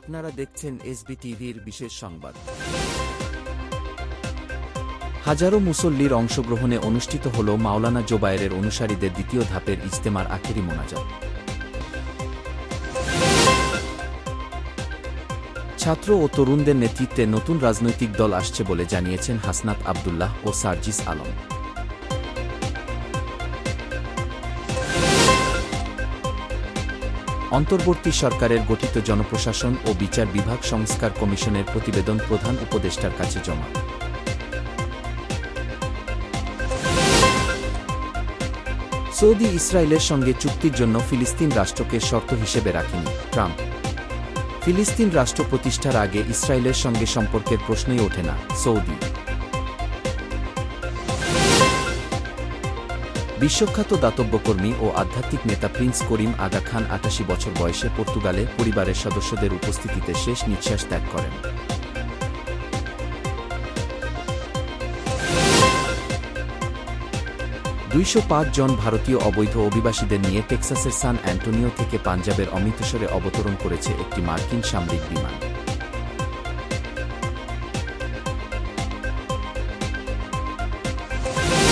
আপনারা দেখছেন এসবি টিভির বিশেষ সংবাদ। হাজারো মুসল্লির অংশগ্রহণে অনুষ্ঠিত হল মাওলানা জোবায়েরের অনুসারীদের দ্বিতীয় ধাপের ইজতেমার আখেরি মোনাজাত। ছাত্র ও তরুণদের নেতৃত্বে নতুন রাজনৈতিক দল আসছে বলে জানিয়েছেন হাসনাত আবদুল্লাহ ও সার্জিস আলম। অন্তর্বর্তী সরকারের গঠিত জনপ্রশাসন ও বিচার বিভাগ সংস্কার কমিশনের প্রতিবেদন প্রধান উপদেষ্টার কাছে জমা। সৌদি ইসরায়েলের সঙ্গে চুক্তির জন্য ফিলিস্তিন রাষ্ট্রকে শর্ত হিসেবে রাখেনি ট্রাম্প। ফিলিস্তিন রাষ্ট্র প্রতিষ্ঠার আগে ইসরায়েলের সঙ্গে সম্পর্কের প্রশ্নই ওঠে না সৌদি। বিশ্বখ্যাত দাতব্যকর্মী ও আধ্যাত্মিক নেতা প্রিন্স করিম আগা খান আটাশি বছর বয়সে পর্তুগালে পরিবারের সদস্যদের উপস্থিতিতে শেষ নিঃশ্বাস ত্যাগ করেন। দুইশো পাঁচ জন ভারতীয় অবৈধ অভিবাসীদের নিয়ে টেক্সাসের সান অ্যান্টোনিও থেকে পাঞ্জাবের অমৃতসরে অবতরণ করেছে একটি মার্কিন সামরিক বিমান।